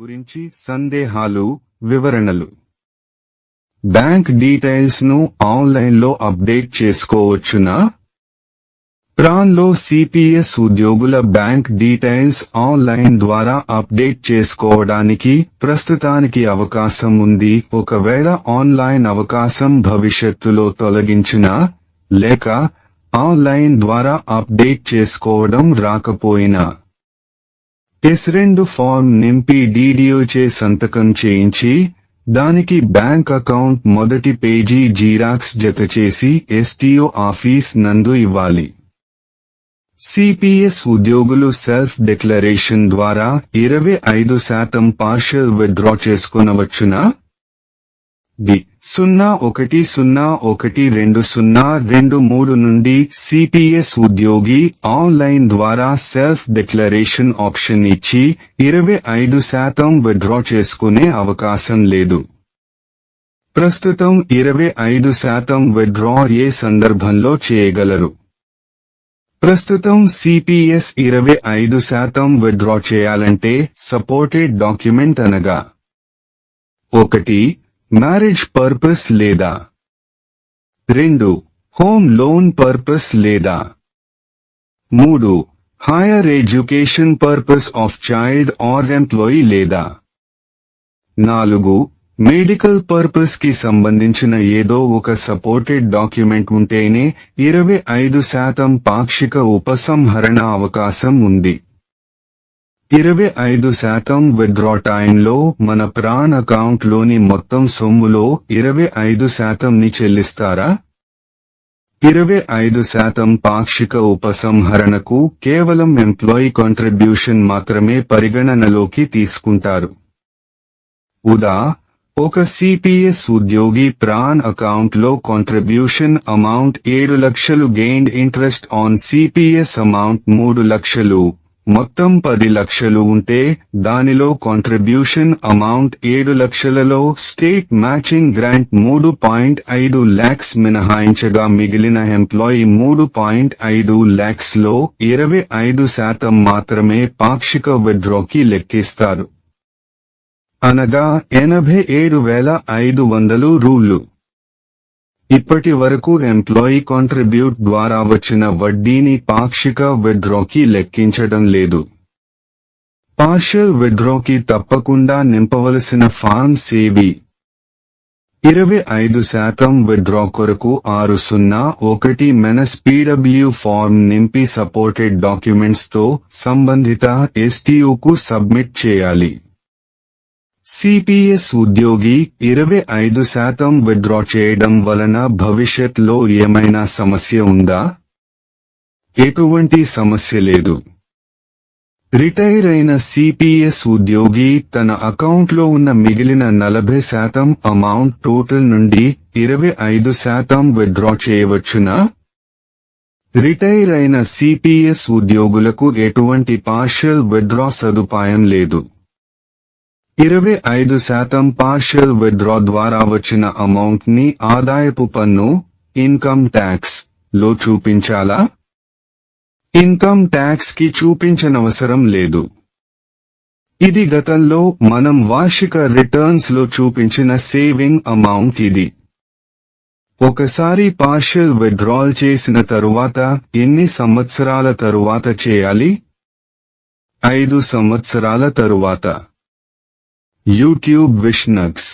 గురించి సందేహాలు వివరణలు. బ్యాంక్ డీటెయిల్స్ను ఆన్లైన్లో అప్డేట్ చేసుకోవచ్చునా? ప్రాన్లో సిపిఎస్ ఉద్యోగుల బ్యాంక్ డీటెయిల్స్ ఆన్లైన్ ద్వారా అప్డేట్ చేసుకోవడానికి ప్రస్తుతానికి అవకాశం ఉంది. ఒకవేళ ఆన్లైన్ అవకాశం భవిష్యత్తులో తొలగించినా లేక ఆన్లైన్ ద్వారా అప్డేట్ చేసుకోవడం రాకపోయినా ఎస్ రెండు ఫార్మ్ నింపి డీడీఓచే సంతకం చేయించి దానికి బ్యాంక్ అకౌంట్ మొదటి పేజీ జీరాక్స్ జతచేసి ఎస్టీఓ ఆఫీస్ నందు ఇవ్వాలి. సిపిఎస్ ఉద్యోగులు సెల్ఫ్ డిక్లరేషన్ ద్వారా ఇరవై ఐదు శాతం పార్షల్ విత్డ్రా చేసుకునవచ్చునా? ది సున్నా ఒకటి సున్నా ఒకటి రెండు సున్నా రెండు మూడు నుండి సిపిఎస్ ఉద్యోగి ఆన్లైన్ ద్వారా సెల్ఫ్ డిక్లరేషన్ ఆప్షన్ ఇచ్చి ఇరవై ఐదు శాతం విత్డ్రా చేసుకునే అవకాశం లేదు. ప్రస్తుతం ఇరవై ఐదు శాతం విత్డ్రా ఏ సందర్భంలో చేయగలరు? ప్రస్తుతం సిపిఎస్ ఇరవై ఐదు శాతం విత్డ్రా చేయాలంటే సపోర్టెడ్ డాక్యుమెంట్ అనగా ఒకటి మ్యారేజ్ పర్పస్ లేదా? రెండు హోమ్ లోన్ పర్పస్ లేదా? మూడు higher education purpose of child or employee లేదా? నాలుగు మెడికల్ పర్పస్కి సంబంధించిన ఏదో ఒక సపోర్టెడ్ డాక్యుమెంట్ ఉంటేనే ఇరవై ఐదు శాతం పాక్షిక ఉపసంహరణ అవకాశం ఉంది. ఇరవై ఐదు శాతం విత్డ్రా టైంలో మన ప్రాన్ అకౌంట్లోని మొత్తం సొమ్ములో ఇరవై ఐదు శాతంని చెల్లిస్తారా? ఇరవై ఐదు శాతం పాక్షిక ఉపసంహరణకు కేవలం ఎంప్లాయీ కాంట్రిబ్యూషన్ మాత్రమే పరిగణనలోకి తీసుకుంటారు. ఉదా ఒక సిపిఎస్ ఉద్యోగి ప్రాన్ అకౌంట్లో కాంట్రిబ్యూషన్ అమౌంట్ ఏడు లక్షలు gained interest on CPS amount మూడు లక్షలు. మొత్తం పది లక్షలు ఉంటే దానిలో కాంట్రిబ్యూషన్ అమౌంట్ ఏడు లక్షలలో స్టేట్ మ్యాచింగ్ గ్రాంట్ మూడు పాయింట్ ఐదు ల్యాక్స్ మినహాయించగా మిగిలిన ఎంప్లాయీ మూడు పాయింట్ ఐదు ల్యాక్స్లో ఇరవై ఐదు శాతం మాత్రమే పాక్షిక విత్డ్రాకి లెక్కిస్తారు. అనగా ఎనభై ఏడు వేల ఐదు వందలు రూళ్ళు ఇప్పటి వరకు ఎంప్లాయీ కాంట్రిబ్యూట్ ద్వారా వచ్చిన వడ్డీని పాక్షిక విత్డ్రాకి లెక్కించడం లేదు. పార్షల్ విత్డ్రాకి తప్పకుండా నింపవలసిన ఫార్మ్ సేవి ఇరవై ఐదు శాతం విత్డ్రా కొరకు ఆరు సున్నా ఒకటి మెనస్ పీడబ్ల్యూ ఫార్మ్ నింపి సపోర్టెడ్ డాక్యుమెంట్స్తో సంబంధిత ఎస్టీఓకు సబ్మిట్ చేయాలి. సిపిఎస్ ఉద్యోగి ఇరవై ఐదు శాతం విత్డ్రా చేయడం వలన భవిష్యత్లో ఏమైనా సమస్య ఉందా? ఎటువంటి సమస్య లేదు. రిటైర్ అయిన సిపిఎస్ ఉద్యోగి తన అకౌంట్లో ఉన్న మిగిలిన నలభై శాతం అమౌంట్ టోటల్ నుండి ఇరవై ఐదు శాతం విత్డ్రా చేయవచ్చునా? రిటైర్ అయిన సిపిఎస్ ఉద్యోగులకు ఎటువంటి పార్షల్ విత్డ్రా సదుపాయం లేదు. ఇరవై ఐదు శాతం పార్షియల్ విత్డ్రా ద్వారా వచ్చిన అమౌంట్ని ఆదాయపు పన్ను ఇన్కమ్ ట్యాక్స్లో చూపించాలా? ఇన్కమ్ ట్యాక్స్కి చూపించనవసరం లేదు. ఇది గతంలో మనం వార్షిక రిటర్న్స్లో చూపించిన సేవింగ్ అమౌంట్ ఇది. ఒకసారి పార్షియల్ విత్డ్రాల్ చేసిన తరువాత ఎన్ని సంవత్సరాల తరువాత చేయాలి? ఐదు సంవత్సరాల తరువాత. YouTube Vishnux